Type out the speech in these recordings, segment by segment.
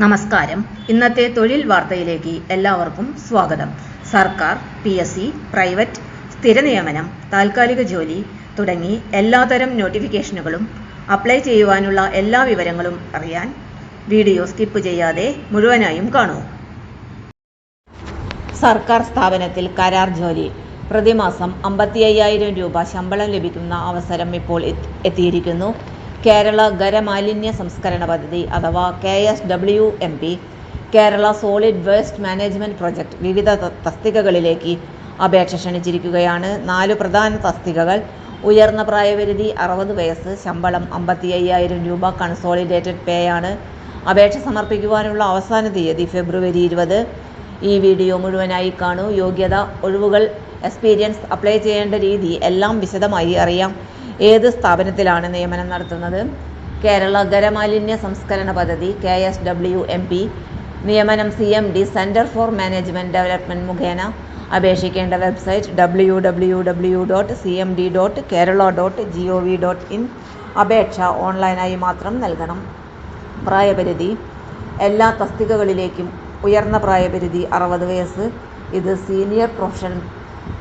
നമസ്കാരം. ഇന്നത്തെ തൊഴിൽ വാർത്തയിലേക്ക് എല്ലാവർക്കും സ്വാഗതം. സർക്കാർ പി എസ് സി പ്രൈവറ്റ് സ്ഥിരനിയമനം താൽക്കാലിക ജോലി തുടങ്ങി എല്ലാതരം നോട്ടിഫിക്കേഷനുകളും അപ്ലൈ ചെയ്യുവാനുള്ള എല്ലാ വിവരങ്ങളും അറിയാൻ വീഡിയോ സ്കിപ്പ് ചെയ്യാതെ മുഴുവനായും കാണൂ. സർക്കാർ സ്ഥാപനത്തിൽ കരാർ ജോലി. പ്രതിമാസം അമ്പത്തി അയ്യായിരം രൂപ ശമ്പളം ലഭിക്കുന്ന അവസരം ഇപ്പോൾ എത്തി- എത്തിയിരിക്കുന്നു. കേരള ഖരമാലിന്യ സംസ്കരണ പദ്ധതി അഥവാ K S W M P Kerala solid waste management project വിവിധ തസ്തികകളിലേക്ക് അപേക്ഷ ക്ഷണിച്ചിരിക്കുകയാണ്. നാല് പ്രധാന തസ്തികകൾ ഉയർന്ന പ്രായപരിധി അറുപത് വയസ്സ് ശമ്പളം അമ്പത്തി അയ്യായിരം രൂപ കൺസോളിഡേറ്റഡ് പേ ആണ്. അപേക്ഷ സമർപ്പിക്കുവാനുള്ള അവസാന തീയതി ഫെബ്രുവരി ഇരുപത്. ഈ വീഡിയോ മുഴുവനായി കാണൂ. യോഗ്യത ഒഴിവുകൾ എക്സ്പീരിയൻസ് അപ്ലൈ ചെയ്യേണ്ട രീതി എല്ലാം വിശദമായി അറിയാം. ഏത് സ്ഥാപനത്തിലാണ് നിയമനം നടത്തുന്നത്? കേരള ഖരമാലിന്യ സംസ്കരണ പദ്ധതി K S W M P നിയമനം C M D centre for management development മുഖേന. അപേക്ഷിക്കേണ്ട website W W W dot C M D dot Kerala dot G O V dot in അപേക്ഷ ഓൺലൈനായി മാത്രം നൽകണം. പ്രായപരിധി. എല്ലാ തസ്തികകളിലേക്കും ഉയർന്ന പ്രായപരിധി അറുപത് വയസ്സ്. ഇത് സീനിയർ പ്രൊഫഷൻ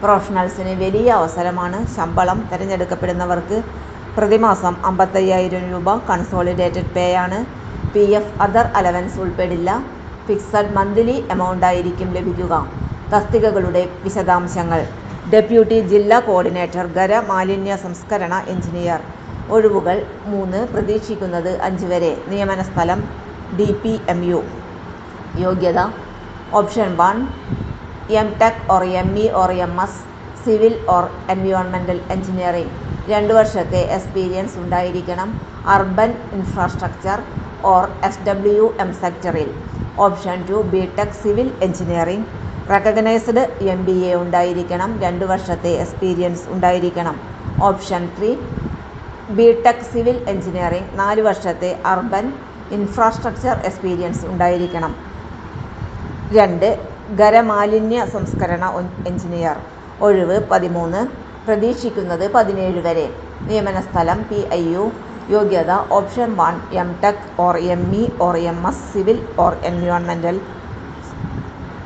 പ്രൊഫഷണൽസിന് വലിയ അവസരമാണ് ശമ്പളം തിരഞ്ഞെടുക്കപ്പെടുന്നവർക്ക് പ്രതിമാസം അമ്പത്തയ്യായിരം രൂപ കൺസോളിഡേറ്റഡ് പേ ആണ്. പി എഫ് അതർ അലവൻസ് ഉൾപ്പെടില്ല. ഫിക്സഡ് മന്ത്ലി എമൗണ്ട് ആയിരിക്കും ലഭിക്കുക. തസ്തികകളുടെ വിശദാംശങ്ങൾ. ഡെപ്യൂട്ടി ജില്ലാ കോർഡിനേറ്റർ ഖര മാലിന്യ സംസ്കരണ എഞ്ചിനീയർ ഒഴിവുകൾ മൂന്ന് പ്രതീക്ഷിക്കുന്നത് അഞ്ച് വരെ. നിയമന സ്ഥലം ഡി പി എം യു യോഗ്യത option one M tech or M E or M S civil or എൻവിയോൺമെന്റൽ engineering രണ്ട് വർഷത്തെ എക്സ്പീരിയൻസ് ഉണ്ടായിരിക്കണം urban infrastructure or S W M സെക്ടറിൽ option two B tech civil engineering recognised M B A ഉണ്ടായിരിക്കണം രണ്ട് വർഷത്തെ experience ഉണ്ടായിരിക്കണം. Option three B tech civil engineering നാല് വർഷത്തെ അർബൻ ഇൻഫ്രാസ്ട്രക്ചർ എക്സ്പീരിയൻസ് ഉണ്ടായിരിക്കണം. രണ്ട് ഖരമാലിന്യ സംസ്കരണ എൻജിനീയർ ഒഴിവ് പതിമൂന്ന്. പ്രതീക്ഷിക്കുന്നത് പതിനേഴ് വരെ. നിയമന സ്ഥലം പി ഐ യു. യോഗ്യത option one M tech or M E or M S civil or എൻവയോൺമെന്റൽ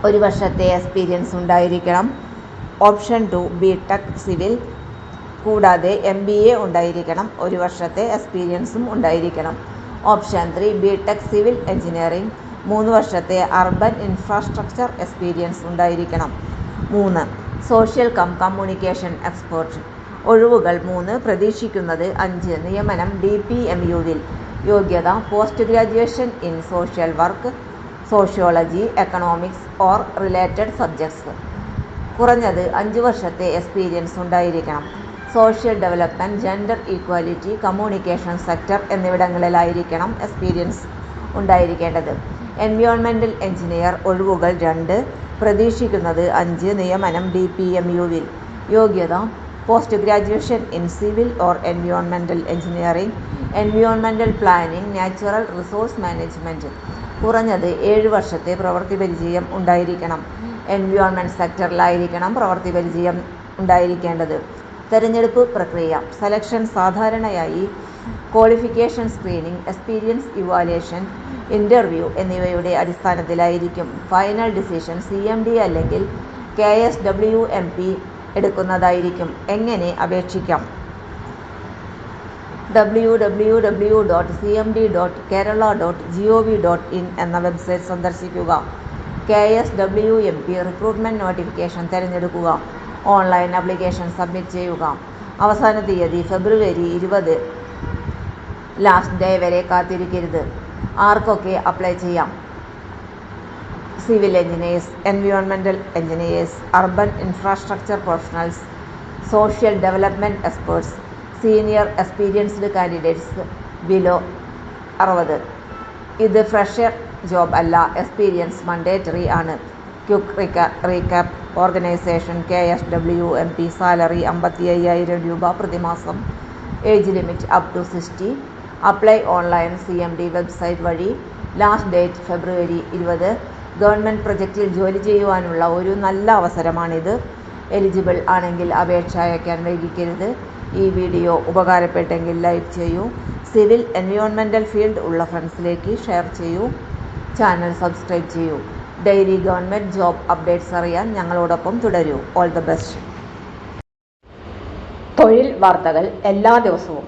ഒരു വർഷത്തെ എക്സ്പീരിയൻസ് ഉണ്ടായിരിക്കണം. Option two B tech civil. കൂടാതെ എം ബി എ ഉണ്ടായിരിക്കണം. ഒരു വർഷത്തെ എക്സ്പീരിയൻസും ഉണ്ടായിരിക്കണം. Option three B tech civil engineering. മൂന്ന് വർഷത്തെ അർബൻ ഇൻഫ്രാസ്ട്രക്ചർ എക്സ്പീരിയൻസ് ഉണ്ടായിരിക്കണം. മൂന്ന് സോഷ്യൽ കം കമ്മ്യൂണിക്കേഷൻ എക്സ്പേർട്ട്. ഒഴിവുകൾ മൂന്ന് പ്രതീക്ഷിക്കുന്നത് അഞ്ച് നിയമനം ഡി പി എം യുവിൽ യോഗ്യത post graduation in social work sociology economics or related subjects. കുറഞ്ഞത് അഞ്ച് വർഷത്തെ എക്സ്പീരിയൻസ് ഉണ്ടായിരിക്കണം. Social development gender equality communication sector എന്നിവിടങ്ങളിലായിരിക്കണം experience ഉണ്ടായിരിക്കേണ്ടത്. എൻവിയോൺമെന്റൽ എഞ്ചിനീയർ ഒഴിവുകൾ രണ്ട് പ്രതീക്ഷിക്കുന്നത് അഞ്ച് നിയമനം ഡി പി എം യുവിൽ യോഗ്യത post graduation in civil or എൻവിയോൺമെന്റൽ engineering എൻവിയോൺമെന്റൽ planning natural resource management കുറഞ്ഞത് ഏഴ് വർഷത്തെ പ്രവൃത്തി പരിചയം ഉണ്ടായിരിക്കണം. എൻവിയോൺമെന്റ് സെക്ടറിലായിരിക്കണം പ്രവൃത്തി പരിചയം ഉണ്ടായിരിക്കേണ്ടത്. തെരഞ്ഞെടുപ്പ് പ്രക്രിയ സെലക്ഷൻ സാധാരണയായി qualification screening experience evaluation interview എന്നിവയുടെ അടിസ്ഥാനത്തിലായിരിക്കും final decision C M D അല്ലെങ്കിൽ K S W M P എടുക്കുന്നതായിരിക്കും. എങ്ങനെ അപേക്ഷിക്കാം? W W W dot C M D dot Kerala dot G O V dot in എന്ന website സന്ദർശിക്കുക. K S W M P recruitment notification തിരഞ്ഞെടുക്കുക. Online application submit ചെയ്യുക. അവസാന തീയതി ഫെബ്രുവരി ഇരുപത്. ലാസ്റ്റ് ഡേ വരെ കാത്തിരിക്കരുത്. ആർക്കൊക്കെ അപ്ലൈ ചെയ്യാം? Civil engineers എൻവിയോൺമെന്റൽ engineers urban infrastructure professionals social development experts senior experienced candidates below അറുപത്. ഇത് ഫ്രഷർ ജോബ് അല്ല എക്സ്പീരിയൻസ് മണ്ടേറ്ററി ആണ്. Quick reca recap organisation K S W M P salary അമ്പത്തി അയ്യായിരം രൂപ പ്രതിമാസം. Age limit up to sixty apply online C M D website വഴി last date February ഇരുപത്. ഗവൺമെന്റ് പ്രൊജക്റ്റിൽ ജോലി ചെയ്യുവാനുള്ള ഒരു നല്ല അവസരമാണിത്. എലിജിബിൾ ആണെങ്കിൽ അപേക്ഷ അയക്കാൻ വൈകിക്കരുത്. ഈ വീഡിയോ ഉപകാരപ്പെട്ടെങ്കിൽ ലൈക്ക് ചെയ്യൂ. സിവിൽ എൻവയോൺമെന്റൽ ഫീൽഡ് ഉള്ള ഫ്രണ്ട്സിലേക്ക് ഷെയർ ചെയ്യൂ. ചാനൽ സബ്സ്ക്രൈബ് ചെയ്യൂ. ഡെയിലി ഗവൺമെന്റ് ജോബ് അപ്ഡേറ്റ്സ് അറിയാൻ ഞങ്ങളോടൊപ്പം തുടരൂ. All the best. തൊഴിൽ വാർത്തകൾ എല്ലാ ദിവസവും.